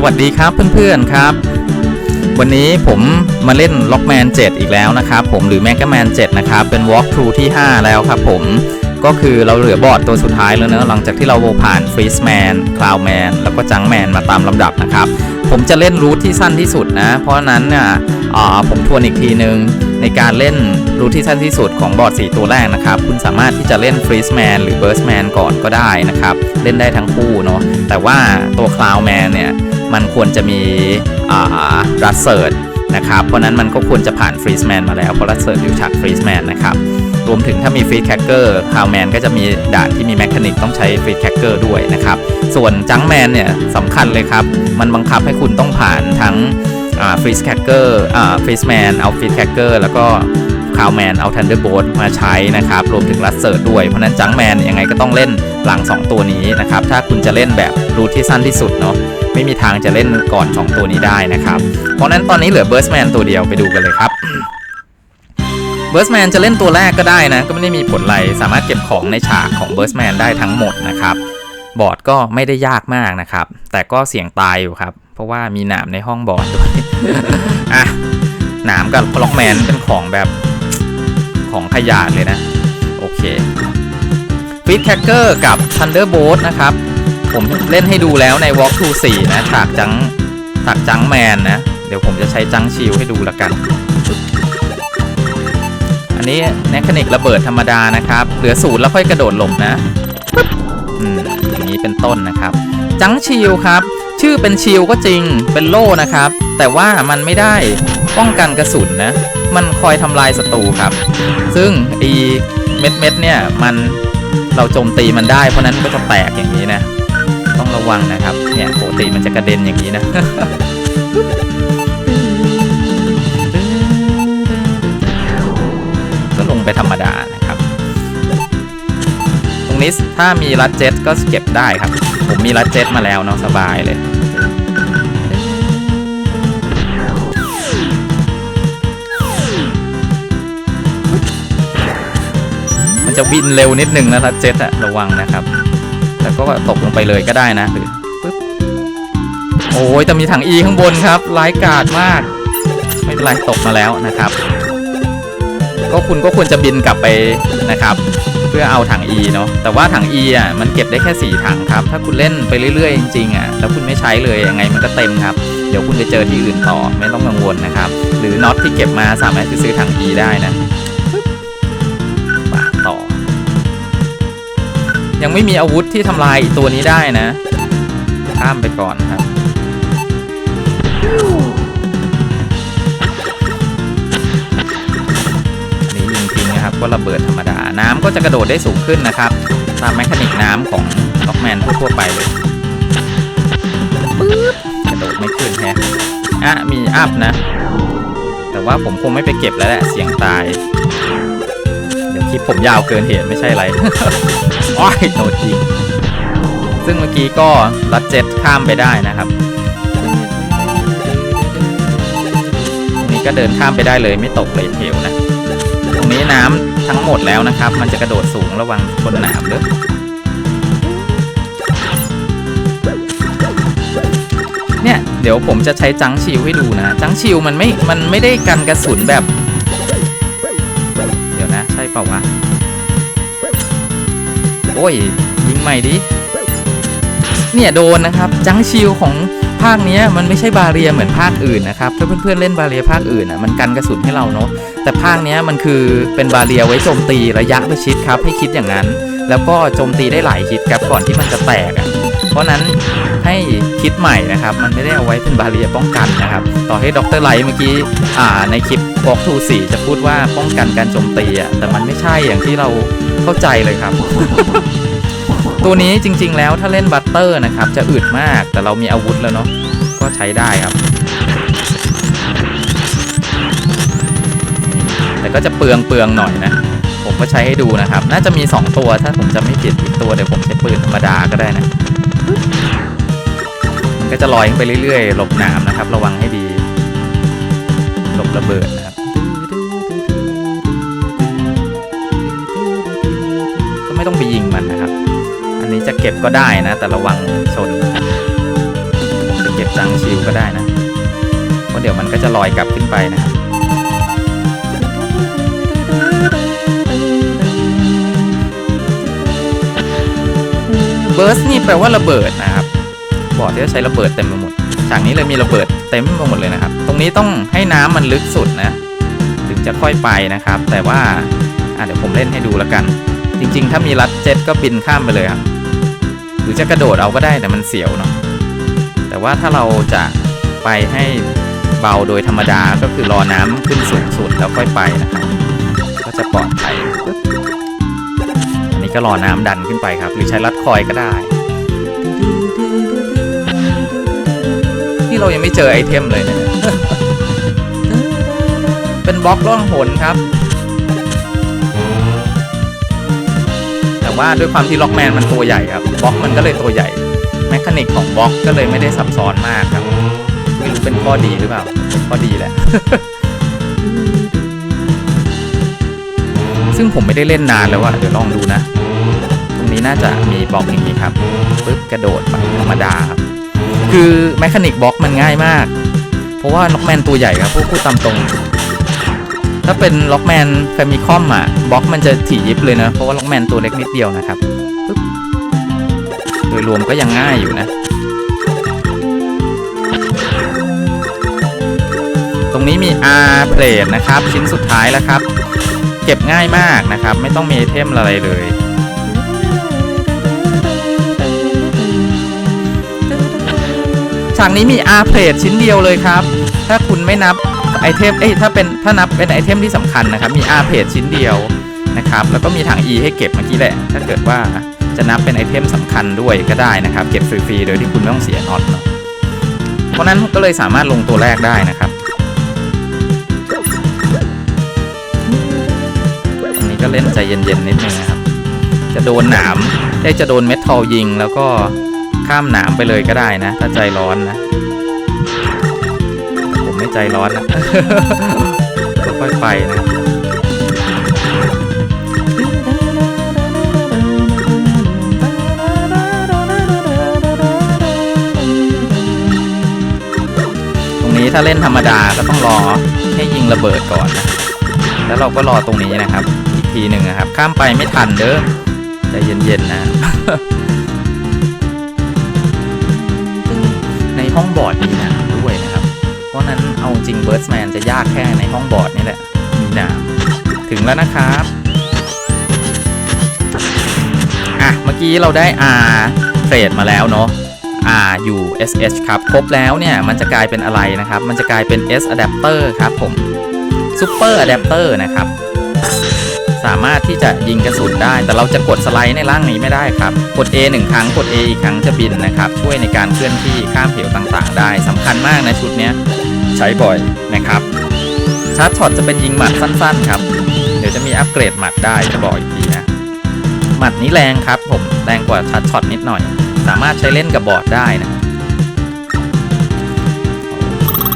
สวัสดีครับเพื่อนๆครับ วันนี้ผมมาเล่น Lockman 7 อีกแล้วนะครับ ผมหรือ Mega Man 7 นะครับ เป็น Walkthrough ที่ 5 แล้วครับผมก็คือเราเหลือบอร์ดตัวสุดท้ายแล้วเนอะหลังจากที่เราผ่าน Freeze Man Cloud Man แล้วก็ Junk Man มาตามลำดับนะครับ ผมจะเล่นรูทที่สั้นที่สุดนะ เพราะนั้นเนี่ยผมทวนอีกทีนึง ในการเล่นรูทที่สั้นที่สุดของบอร์ด 4 ตัวแรกนะครับ คุณสามารถที่จะเล่น Freeze Man หรือ Burst Man ก่อนก็ได้นะครับ เล่นได้ทั้งคู่เนาะแต่ว่าตัว Cloud Man เนี่ย มันควรจะมีอ่ารัสเซิร์ดนะครับ เพราะนั้นมันก็ควรจะผ่านฟรี z แมนมาแล้วเพราะรัสเซิร์ดอยู่ฉากฟรี z แมนนะครับ รวมถึงถ้ามีฟรีแคคเกอร์คาวแมนก็จะมีด่านที่มีแมคานิกต้องใช้ฟรีแคคเกอร์ด้วยนะครับ ส่วนจังแมนเนี่ยสำคัญเลยครับ มันบังคับให้คุณต้องผ่านทั้งฟรีสแคคเกอร์ฟรี z แมนเอาฟรีแคคเกอร์แล้วก็คาวแมนเอาทันเดอร์โบลมาใช้นะครับ รวมถึงรัสเซิร์ดด้วย เพราะนั้นจังแมนยังไงก็ต้องเล่นหลัง 2 ตัวนี้นะครับ ถ้าคุณจะเล่นแบบรูทที่สั้นที่สุดเนาะ ไม่มีทางจะเล่นก่อน 2 ตัวนี้ได้นะครับ เพราะนั้นตอนนี้เหลือ Burstman ตัวเดียวไปดูกันเลยครับ Burstman จะเล่นตัวแรกก็ได้นะ ก็ไม่ได้มีผลอะไรสามารถเก็บของในฉากของ Burstman ได้ทั้งหมดนะครับ บอร์ดก็ไม่ได้ยากมากนะครับ แต่ก็เสี่ยงตายอยู่ครับ เพราะว่ามีหนามในห้องบอร์ดด้วยอะหนามกับล็อกแมนเป็นของแบบของขยาดเลยนะ โอเคฟีดแคคเกอร์กับ Thunderbolt นะครับ ผมเล่นให้ดูแล้วใน Walk to 4 นะฉากจังฉากจังแมนนะ เดี๋ยวผมจะใช้จังชิลให้ดูละกัน อันนี้แมคานิกระเบิดธรรมดานะครับ เหลือศูนย์แล้วค่อยกระโดดหลบนะอืมอย่างนี้เป็นต้นนะครับ จังชิลครับ ชื่อเป็นชิลก็จริงเป็นโล่นะครับ แต่ว่ามันไม่ได้ป้องกันกระสุนนะ มันคอยทำลายศัตรูครับ ซึ่งไอีเม็ดเม็ดเนี่ยมันเราโจมตีมันได้เพราะนั้นก็จะแตกอย่างนี้นะ วังนะครับ เนี่ยปกติมันจะกระเด็นอย่างนี้นะ ก็ลงไปธรรมดานะครับ ตรงนี้ถ้ามีรัดเจ็ตก็เก็บได้ครับ ผมมีรัดเจ็ตมาแล้วเนาะสบายเลยมันจะวินเร็วนิดนึงนะรัดเจ็ตอะระวังนะครับ ก็ตกลงไปเลยก็ได้นะหรือปึ๊บโอ้ยแต่มีถัง E ข้างบนครับร้ายกาจมาก ไม่เป็นไรตกมาแล้วนะครับ ก็คุณก็ควรจะบินกลับไปนะครับ เพื่อเอาถัง E เนาะแต่ว่าถัง E อะมันเก็บได้แค่ 4 ถังครับ ถ้าคุณเล่นไปเรื่อยๆจริงๆอะแล้วคุณไม่ใช้เลยยังไงมันก็เต็มครับเดี๋ยวคุณไปเจอที่อื่นต่อไม่ต้องกังวลนะครับ หรือน็อตที่เก็บมาสามารถไปซื้อถัง E ได้นะ ยังไม่มีอาวุธที่ทำลายตัวนี้ได้นะ ข้ามไปก่อนครับ นี่ยิงทิ้งนะครับ ก็ระเบิดธรรมดา น้ำก็จะกระโดดได้สูงขึ้นนะครับ ตามแมคานิกน้ำของล็อกแมนทั่วไปเลยปึ๊บกระโดดไม่ขึ้นแฮะอะมีอัพนะ แต่ว่าผมคงไม่ไปเก็บแล้วแหละ เสียงตาย คลิปผมยาวเกินเหตุไม่ใช่อะไรโอ้ยโดนจริงซึ่งเมื่อกี้ก็รัดเจ็ตข้ามไปได้นะครับตรงนี้ก็เดินข้ามไปได้เลยไม่ตกเลยเทวนะ ตรงนี้น้ำทั้งหมดแล้วนะครับ มันจะกระโดดสูงระวังคนหนามเด้อเนี่ยเดี๋ยวผมจะใช้จังชิลให้ดูนะ จังชิลมันไม่ มันไม่ได้กันกระสุนแบบ โอ้ยยิงใหม่ดิ เนี่ยโดนนะครับ จังชิลของภาคนี้มันไม่ใช่บาเรียเหมือนภาคอื่นนะครับ ถ้าเพื่อนๆเล่นบาเรียภาคอื่นอะมันกันกระสุนให้เราเนาะ แต่ภาคนี้มันคือเป็นบาเรียไว้โจมตีระยะประชิดครับ ให้คิดอย่างนั้น แล้วก็โจมตีได้หลายคิดครับก่อนที่มันจะแตกอะ ราะนั้นให้คิดใหม่นะครับ มันไม่ได้เอาไว้เป็นบาเรียป้องกันนะครับ ต่อให้ดรไลท์เมื่อกี้อ่าในคลิปบอกทูสี่จะพูดว่าป้องกันการโจมตีอะแต่มันไม่ใช่อย่างที่เราเข้าใจเลยครับ ตัวนี้จริง ๆ แล้วถ้าเล่นบัตเตอร์นะครับ จะอึดมากแต่เรามีอาวุธแล้วเนาะก็ใช้ได้ครับ แต่ก็จะเปลืองเปลืองหน่อยนะผมก็ใช้ให้ดูนะครับ น่าจะมี 2 ตัวถ้าผมจะไม่ผิดอีกตัวเดี๋ยวผมใช้ปืนธรรมดาก็ได้นะ ก็จะลอยขึ้นไปเรื่อยๆ หลบหนามนะครับ ระวังให้ดี หลบระเบิดนะครับ ก็ไม่ต้องไปยิงมันนะครับ อันนี้จะเก็บก็ได้นะ แต่ระวังชนจะเก็บจังชิลก็ได้นะเพราะเดี๋ยวมันก็จะลอยกลับขึ้นไปนะครับ เบิร์สนี่แปลว่าระเบิดนะครับบอร์ดที่จะใช้ระเบิดเต็มไปหมดฉากนี้เลยมีระเบิดเต็มไปหมดเลยนะครับ ตรงนี้ต้องให้น้ำมันลึกสุดนะถึงจะค่อยไปนะครับ แต่ว่าเดี๋ยวผมเล่นให้ดูแล้วกัน จริง ๆ ถ้ามีรัดเจ็ตก็บินข้ามไปเลยครับหรือจะกระโดดเอาก็ได้แต่มันเสียวเนาะแต่ว่าถ้าเราจะไปให้เบาโดยธรรมดาก็คือรอน้ำขึ้นสูงสุดแล้วค่อยไปนะครับก็จะปลอดภัย นี้ก็รอน้ำดันขึ้นไปครับ หรือใช้รัดคอยก็ได้ที่เรายังไม่เจอไอเทมเลยเนะเป็นบล็อกล่องหนครับ แต่ว่าด้วยความที่ล็อกแมนมันตัวใหญ่ครับบล็อกมันก็เลยตัวใหญ่แมคานิกของบล็อกก็เลยไม่ได้ซับซ้อนมากครับไม่รู้เป็นข้อดีหรือเปล่าข้อดีแหละ ซึ่งผมไม่ได้เล่นนานแล้วอะเดี๋ยวลองดูนะ ตรงนี้น่าจะมีบล็อกอย่างนี้ครับปึ๊บกระโดดไปธรรมดาครับ คือแมคานิกบล็อกมันง่ายมาก เพราะว่าล็อกแมนตัวใหญ่ครับพูดพูดตามตรง ถ้าเป็นล็อกแมนแฟมิคอมอะบล็อกมันจะถี่ยิบเลยนะ เพราะว่าล็อกแมนตัวเล็กนิดเดียวนะครับปึ๊บโดยรวมก็ยังง่ายอยู่นะตรงนี้มี R plate นะครับ ชิ้นสุดท้ายแล้วครับ เก็บง่ายมากนะครับ ไม่ต้องมีไอเทมอะไรเลย ฉากนี้มี R plate ชิ้นเดียวเลยครับ ถ้าคุณไม่นับไอเทมเอ้ยถ้าเป็นถ้านับเป็นไอเทมที่สำคัญนะครับ มี R plate ชิ้นเดียวนะครับ แล้วก็มีถัง E ให้เก็บเมื่อกี้แหละ ถ้าเกิดว่าจะนับเป็นไอเทมสำคัญด้วยก็ได้นะครับ เก็บฟรีๆโดยที่คุณไม่ต้องเสียน็อตเนาะเพราะนั้นก็เลยสามารถลงตัวแรกได้นะครับ เล่นใจเย็นๆนิดนึงนะครับ จะโดนหนามได้จะโดนเม็ดทอลยิงแล้วก็ข้ามหนามไปเลยก็ได้นะ ถ้าใจร้อนนะ ผมไม่ใจร้อนนะค่อยๆไปนะตรงนี้ถ้าเล่นธรรมดาก็ต้องรอให้ยิงระเบิดก่อนนะ แล้วเราก็รอตรงนี้นะครับ ทีหนึ่งนะครับ ข้ามไปไม่ทันเด้อใจเย็นๆนะ ในห้องบอร์ดมีหนามด้วยนะครับ เพราะนั้นเอาจริงเบิร์ดแมนจะยากแค่ในห้องบอร์ดนี่แหละ มีหนามถึงแล้วนะครับอะเมื่อกี้เราได้ R เทรดมาแล้วเนาะ R U S H ครับ ครบแล้วเนี่ย มันจะกลายเป็นอะไรนะครับ มันจะกลายเป็น S adapter ครับผม Super adapter นะครับ สามารถที่จะยิงกระสุนได้ แต่เราจะกดสไลด์ในร่างนี้ไม่ได้ครับ กด A หนึ่งครั้ง กด A อีกครั้งจะบินนะครับ ช่วยในการเคลื่อนที่ข้ามเหวต่างๆ ได้สำคัญมากนะชุดนี้ใช้บ่อยนะครับชาร์จช็อตจะเป็นยิงหมัดสั้นๆครับ เดี๋ยวจะมีอัปเกรดหมัดได้จะบอกอีกทีนะ หมัดนี้แรงครับผมแรงกว่าชาร์จช็อตนิดหน่อย สามารถใช้เล่นกับบอร์ดได้นะ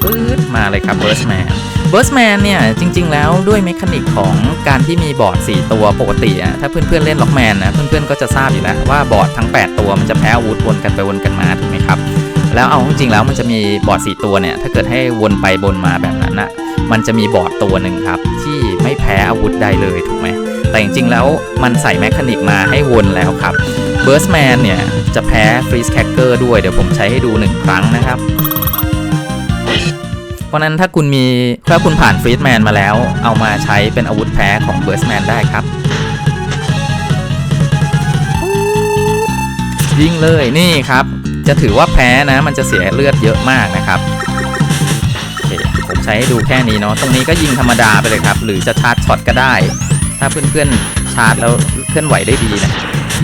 ปื๊ดมาเลยครับเบิร์สแมน เบิร์สแมนเนี่ย จริง ๆ แล้วด้วยเมคานิกของการที่มีบอร์ด 4 ตัวปกติอะถ้าเพื่อนๆเล่นล็อกแมนนะ เพื่อนๆก็จะทราบอยู่แล้วว่าบอร์ดทั้ง 8 ตัวมันจะแพ้อาวุธวนกันไปวนกันมาถูกไหมครับ แล้วเอาจริงๆแล้วมันจะมีบอร์ด 4 ตัวเนี่ย ถ้าเกิดให้วนไปวนมาแบบนั้นนะมันจะมีบอร์ดตัวหนึ่งครับ ที่ไม่แพ้อาวุธใดเลยถูกไหมแต่จริงๆแล้วมันใส่แมคานิกมาให้วนแล้วครับเบิร์สแมนเนี่ยจะแพ้ฟรีสแคคเกอร์ด้วยเดี๋ยวผมใช้ให้ดู1ครั้งนะครับ เพราะนั้นถ้าคุณมีถ้าคุณผ่านฟรีดแมนมาแล้ว เอามาใช้เป็นอาวุธแพ้ของเบิร์สแมนได้ครับยิงเลยนี่ครับ จะถือว่าแพ้นะ มันจะเสียเลือดเยอะมากนะครับผมใช้ให้ดูแค่นี้เนาะตรงนี้ก็ยิงธรรมดาไปเลยครับ หรือจะชาร์จช็อตก็ได้ ถ้าเพื่อนๆชาร์จแล้วเคลื่อนไหวได้ดีนะ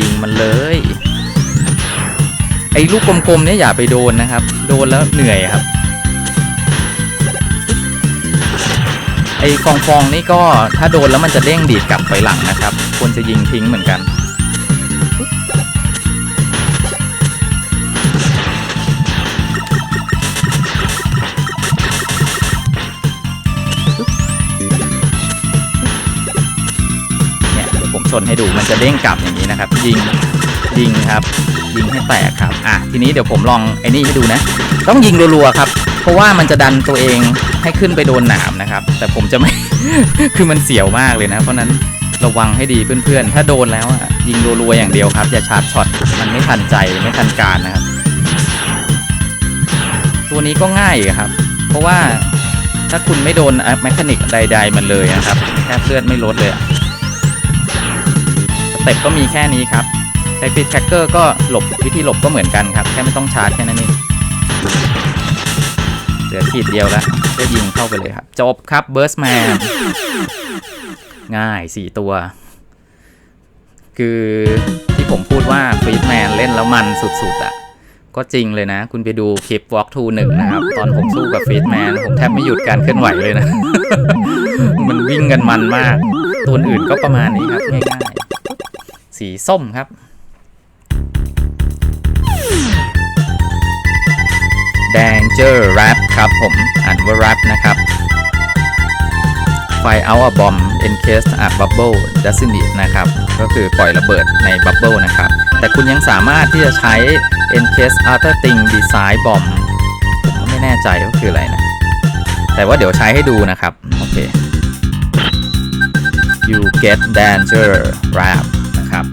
ยิงมันเลยไอ้ลูกกลมๆเนี่ยอย่าไปโดนนะครับ โดนแล้วเหนื่อยครับ ฟองฟองนี่ก็ถ้าโดนแล้วมันจะเด้งดีดกลับไปหลังนะครับ ควรจะยิงทิ้งเหมือนกันเนี่ยผมชนให้ดูมันจะเด้งกลับอย่างนี้นะครับ ยิงยิงครับ ยิงให้แตกครับ อะทีนี้เดี๋ยวผมลองไอ้นี่ให้ดูนะ ต้องยิงรัวๆครับ เพราะว่ามันจะดันตัวเอง ให้ขึ้นไปโดนหนามนะครับ แต่ผมจะไม่ คือมันเสียวมากเลยนะ เพราะนั้นระวังให้ดีเพื่อนๆ ถ้าโดนแล้วยิงรัวๆอย่างเดียวครับ อย่าชาร์จช็อต มันไม่ทันใจไม่ทันการนะครับ ตัวนี้ก็ง่ายอีกครับ เพราะว่าถ้าคุณไม่โดนแมคานิกใด ๆ มันเลยนะครับแทบเลือดไม่ลดเลยสเต็ปก็มีแค่นี้ครับไทฟิตแคคเกอร์ก็หลบวิธีหลบก็เหมือนกันครับ แค่ไม่ต้องชาร์จแค่นั้นเองเหลือขีดเดียวแล้ว ก็ยิงเข้าไปเลยครับ จบครับเบิร์สแมนง่าย4ตัว คือที่ผมพูดว่าฟรีดแมนเล่นแล้วมันสุดๆอะ่ะ ก็จริงเลยนะ คุณไปดูคลิป Walk to 1นะครับ ตอนผมสู้กับฟรีดแมนผมแทบไม่หยุดการเคลื่อนไหวเลยนะ มันวิ่งกันมันมาก ตัวอื่นก็ประมาณนี้ครับ ง่ายๆ สีส้มครับ Danger Rap ครับผมอ่านว่า Rap นะครับ Fire out a bomb encased a bubble doesn't it นะครับ ก็คือปล่อยระเบิดในบับเบิลนะครับ แต่คุณยังสามารถที่จะใช้ encase other thing design bomb ผมก็ไม่แน่ใจว่าคืออะไรนะ แต่ว่าเดี๋ยวใช้ให้ดูนะครับ โอเค you get danger rap นะครับ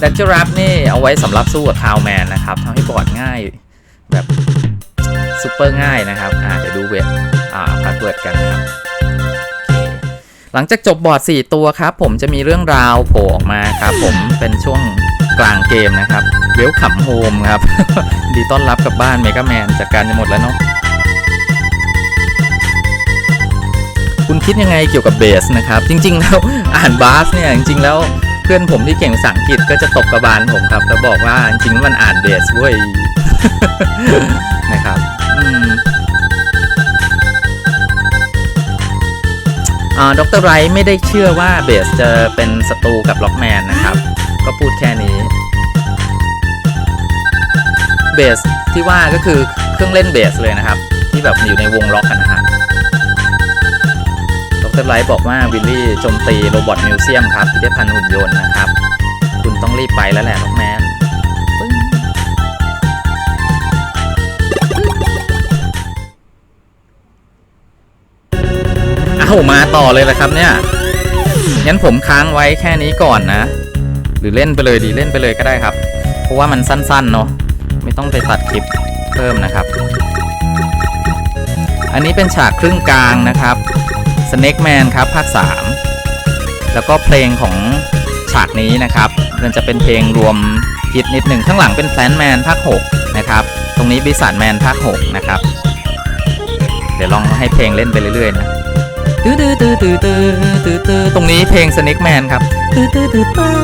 danger rap นี่เอาไว้สำหรับสู้กับคาวแมนนะครับทำให้บอดง่าย เปอร์ง่ายนะครับอ่าเดี๋ยวดูเว็บอ่าพาสเวิร์ดกันนะครับหลังจากจบบอร์ด 4 ตัวครับ ผมจะมีเรื่องราวโผล่ออกมาครับ ผมเป็นช่วงกลางเกมนะครับเวลคัมโฮมครับ ดีต้อนรับกับบ้านเมกาแมนจัดการจะหมดแล้วเนาะคุณคิดยังไงเกี่ยวกับเบสนะครับ จริง ๆ แล้วอ่านบาสเนี่ย จริง ๆ แล้วเพื่อนผมที่เก่งภาษาอังกฤษก็จะตบกระบาลผมครับ แล้วบอกว่าจริงๆมันอ่านเบสเว้ยนะครับ ดรไรท์ไม่ได้เชื่อว่าเบสจะเป็นศัตรูกับล็อกแมนนะครับ ก็พูดแค่นี้ เบสที่ว่าก็คือเครื่องเล่นเบสเลยนะครับ ที่แบบอยู่ในวงล็อกกันนะฮะดรไรท์บอกว่าวิลลี่โจมตีโรบอทมิวเซียมครับพิพิธภัณฑ์หุ่นยนต์นะครับ คุณต้องรีบไปแล้วแหละล็อกแมน เอามาต่อเลยละครับเนี่ยงั้นผมค้างไว้แค่นี้ก่อนนะ หรือเล่นไปเลยดีเล่นไปเลยก็ได้ครับ เพราะว่ามันสั้นๆเนาะไม่ต้องไปตัดคลิปเพิ่มนะครับ อันนี้เป็นฉากครึ่งกลางนะครับ Snake Man ครับภาค 3 แล้วก็เพลงของฉากนี้นะครับ มันจะเป็นเพลงรวมฮิตนิดหนึ่งข้างหลังเป็น Plant Man ภาค 6 นะครับ ตรงนี้บิสันแมนภาค 6 นะครับ เดี๋ยวลองให้เพลงเล่นไปเรื่อยๆนะ ตื้อตื้อตื้อตื้อตื้อตื้อตื้อตรงนี้เพลง Snake Man ครับตื้อตื้อตื้อตื้อ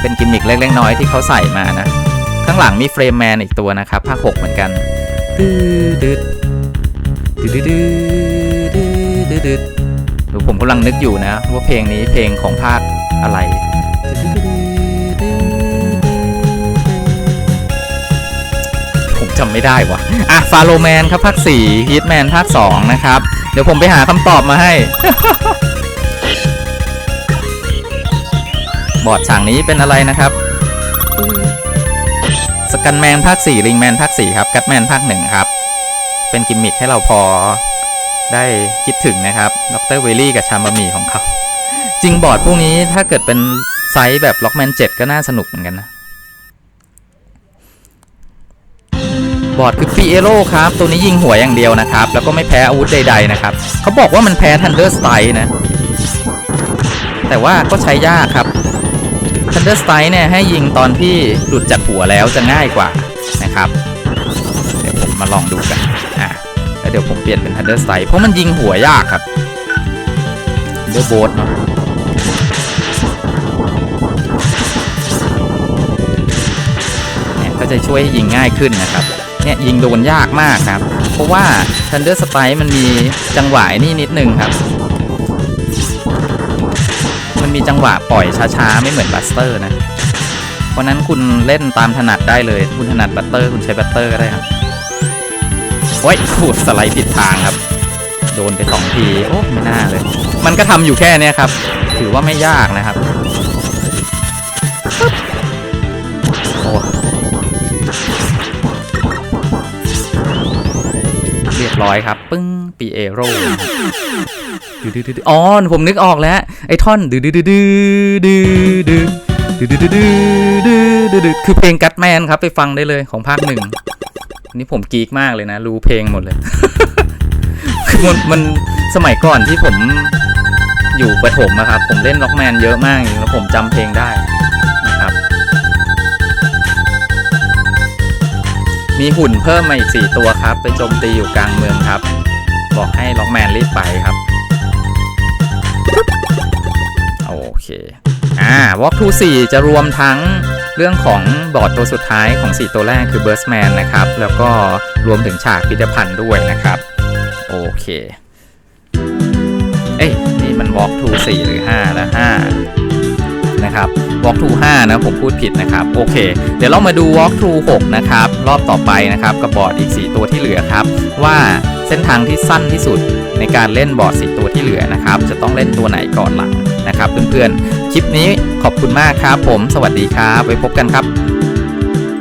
เป็นกิมมิคเล็กๆน้อยที่เขาใส่มานะ ข้างหลังมีเฟรมแมนอีกตัวนะครับภาค6เหมือนกันตื้อตื้อตื้อตื้อตื้อตื้อตื้อดูผมกำลังนึกอยู่นะ ว่าเพลงนี้เพลงของภาคอะไร จำไม่ได้วะอะฟาโลแมนครับภาค4ฮีทแมนภาค2นะครับ เดี๋ยวผมไปหาคำตอบมาให้ บอร์ดฉากนี้เป็นอะไรนะครับสกันแมนภาค4ลิงแมนภาค4ครับกัตแมนภาค1ครับ เป็นกิมมิคให้เราพอได้คิดถึงนะครับดรเวลลี่กับชามบะหมี่ของเขา จริงบอร์ดพวกนี้ถ้าเกิดเป็นไซส์แบบล็อกแมน7ก็น่าสนุกเหมือนกันนะ บอร์ดคือปีเอโร่ครับ ตัวนี้ยิงหัวอย่างเดียวนะครับ แล้วก็ไม่แพ้อาวุธใดๆนะครับ เขาบอกว่ามันแพ้ทันเดอร์สไตนะ แต่ว่าก็ใช้ยากครับ Thunder Strike เนี่ยให้ยิงตอนที่หลุดจากหัวแล้วจะง่ายกว่านะครับ เดี๋ยวผมมาลองดูกันอะแล้วเดี๋ยวผมเปลี่ยนเป็น Thunder Strike เพราะมันยิงหัวยากครับ Thunder Bolt เนาะเนี่ยก็จะช่วยให้ยิงง่ายขึ้นนะครับ เนี่ยยิงโดนยากมากครับ เพราะว่า Thunder Strike มันมีจังหวะนี่นิดนึงครับ มันมีจังหวะปล่อยช้าๆ ไม่เหมือนบัสเตอร์นะ เพราะนั้นคุณเล่นตามถนัดได้เลย คุณถนัดบัตเตอร์คุณใช้บัตเตอร์ก็ได้ครับโอ้ยขูดสไลด์ผิดทางครับ โดนไปสองที โอ้ไม่น่าเลย มันก็ทำอยู่แค่นี้ครับ ถือว่าไม่ยากนะครับ รียบร้อยครับ ปึ้งปีเอโร่ดืดดืดอ๋อผมนึกออกแล้ว ไอ้ท่อนดืดดืดดืดดืดดืดดืดดืดดืดดืดดืดคือเพลงกัตแมนครับ ไปฟังได้เลยของภาคหนึ่งอันนี่ผมกีกมากเลยนะ รู้เพลงหมดเลย คือมันมันสมัยก่อนที่ผมอยู่ประถมอะครับ ผมเล่นล็อกแมนเยอะมากจริงแล้วผมจำเพลงได้ มีหุ่นเพิ่มมาอีก 4 ตัวครับ ไปโจมตีอยู่กลางเมืองครับ บอกให้ล็อกแมนรีบไปครับ โอเค อ่าวอล์กทู4จะรวมทั้งเรื่องของบอร์ดตัวสุดท้ายของ 4 ตัวแรกคือ Burstman นนะครับ แล้วก็รวมถึงฉากพิพิธภัณฑ์ด้วยนะครับ โอเค เอ้ย นี่มัน walk to 4หรือ5แล้ว5 นะครับ walk to 5นะผมพูดผิดนะครับ โอเค เดี๋ยวเรามาดู walk to 6นะครับ รอบต่อไปนะครับ กับบอร์ดอีก 4 ตัวที่เหลือครับ ว่าเส้นทางที่สั้นที่สุดในการเล่นบอร์ด4ตัวที่เหลือนะครับ จะต้องเล่นตัวไหนก่อนหลังนะครับ เพื่อนๆ คลิปนี้ขอบคุณมากครับผม สวัสดีครับ ไว้พบกันครับ